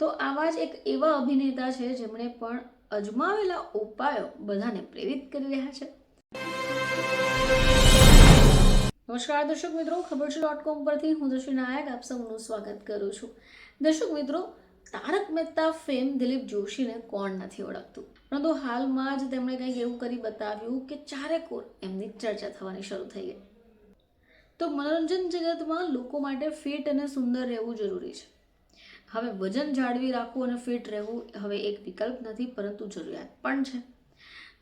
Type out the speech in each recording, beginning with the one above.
તો આવા જ એક એવા અભિનેતા છે જેમણે પણ અજમાવેલા ઉપાયો બધાને પ્રેરિત કરી રહ્યા છે. નમસ્કાર દર્શક મિત્રો, ખબર છે ડોટ કોમ પરથી હું દર્શી નાયક આપ સૌનું સ્વાગત કરું છું. દર્શક મિત્રો, તારક મહેતા ફેમ દિલીપ જોશીને કોણ નથી ઓળખતું? પરંતુ હાલમાં જ તેમણે કંઈક એવું કરી બતાવ્યું કે ચારે કોર એમની ચર્ચા થવાની શરૂ થઈ ગઈ. તો મનોરંજન જગતમાં લોકો માટે ફિટ અને સુંદર રહેવું જરૂરી છે. હવે વજન જાળવી રાખવું અને ફિટ રહેવું હવે એક વિકલ્પ નથી, પરંતુ જરૂરિયાત પણ છે.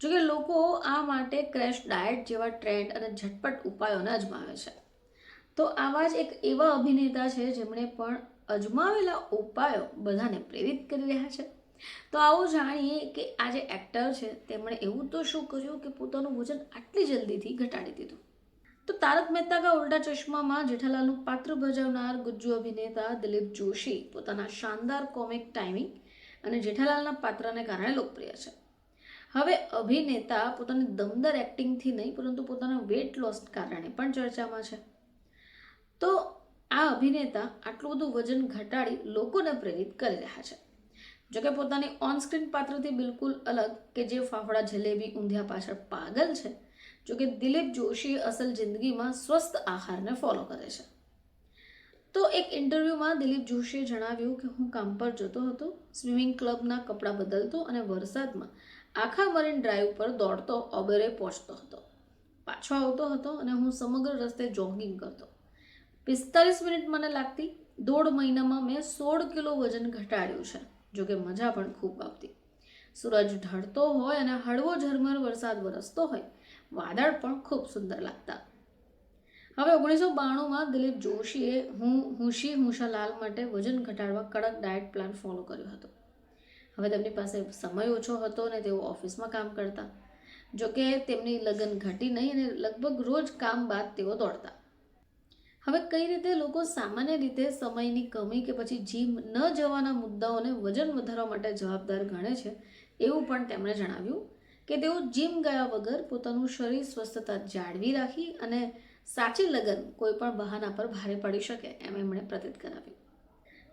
જોકે લોકો આ માટે ક્રેશ ડાયટ જેવા ટ્રેન્ડ અને ઝટપટ ઉપાયોને અજમાવે છે. તો આવા જ એક એવા અભિનેતા છે જેમણે પણ અજમાવેલા ઉપાયો બધાને પ્રેરિત કરી રહ્યા છે. તો આવો જાણીએ કે આ જે એક્ટર છે, તેમણે એવું તો શું કર્યું કે પોતાનું વજન આટલી જલ્દીથી ઘટાડી દીધું? તો તારક મહેતા કા ઉલ્ટા ચશ્મામાં જેઠાલાલનું પાત્ર ભજવનાર ગુજ્જુ અભિનેતા દિલીપ જોશી પોતાના શાનદાર કોમિક ટાઈમિંગ અને જેઠાલાલના પાત્રને કારણે લોકપ્રિય છે. હવે અભિનેતા પોતાની દમદાર એક્ટિંગથી નહીં, પરંતુ પોતાના વેટ લોસ કારણે પણ ચર્ચામાં છે. તો આ અભિનેતા આટલું બધું વજન ઘટાડી લોકોને પ્રેરિત કરી રહ્યા છે. જોકે પોતાની ઓનસ્ક્રીન પાત્રથી બિલકુલ અલગ કે જે ફાફડા જલેબી ઊંધિયા પાછળ પાગલ છે જોકે દિલીપ જોશી અસલ જિંદગીમાં સ્વસ્થ આહારને ફોલો કરે છે. તો એક ઇન્ટરવ્યૂમાં દિલીપ જોશીએ જણાવ્યું કે હું કામ પર જતો હતો સ્વિમિંગ ક્લબના કપડાં બદલતો અને વરસાદમાં આખા મરીન ડ્રાઈવ પર દોડતો ઓબેરે પહોંચતો હતો. પાછો આવતો હતો અને હું સમગ્ર રસ્તે જોગિંગ કરતો. પિસ્તાલીસ મિનિટ મને લાગતી, દોઢ મહિનામાં મેં સોળ કિલો વજન ઘટાડ્યું છે. જોકે મજા પણ ખૂબ આવતી. સૂરજ ઢળતો હોય અને હળવો ઝરમર વરસાદ વરસતો હોય. વાદળ પણ ખૂબ સુંદર લાગતા. હવે ઓગણીસો બાણુંમાં દિલીપ જોશીએ હું, હુશી હુશાલાલ માટે વજન ઘટાડવા કડક ડાયટ પ્લાન ફોલો કર્યો હતો. હવે તેમની પાસે સમય ઓછો હતો અને તેઓ ઓફિસમાં કામ કરતા. જોકે તેમની લગન ઘટી નહીં અને લગભગ રોજ કામ બાદ તેઓ દોડતા. હવે કઈ રીતે લોકો સામાન્ય રીતે સમયની કમી કે પછી જીમ ન જવાના મુદ્દાઓને વજન વધારવા માટે જવાબદાર ગણે છે, એવું પણ તેમણે જણાવ્યું કે તેઓ જીમ ગયા વગર પોતાનું શરીર સ્વસ્થતા જાળવી રાખી અને સાચી લગન કોઈ પણ બહાના પર ભારે પડી શકે એમ એમણે પ્રતીત કરાવ્યું.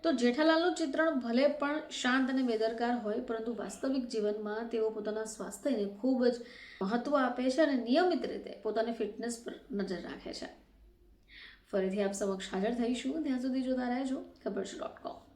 તો જેઠાલાલનું ચિત્રણ ભલે પણ શાંત અને બેદરકાર હોય, પરંતુ વાસ્તવિક જીવનમાં તેઓ પોતાના સ્વાસ્થ્યને ખૂબ જ મહત્ત્વ આપે છે અને નિયમિત રીતે પોતાની ફિટનેસ પર નજર રાખે છે. ફરીથી આપ સમક્ષ હાજર થઈશું. ત્યાં સુધી જોતા રહેજો. ખબર છે ડોટ કોમ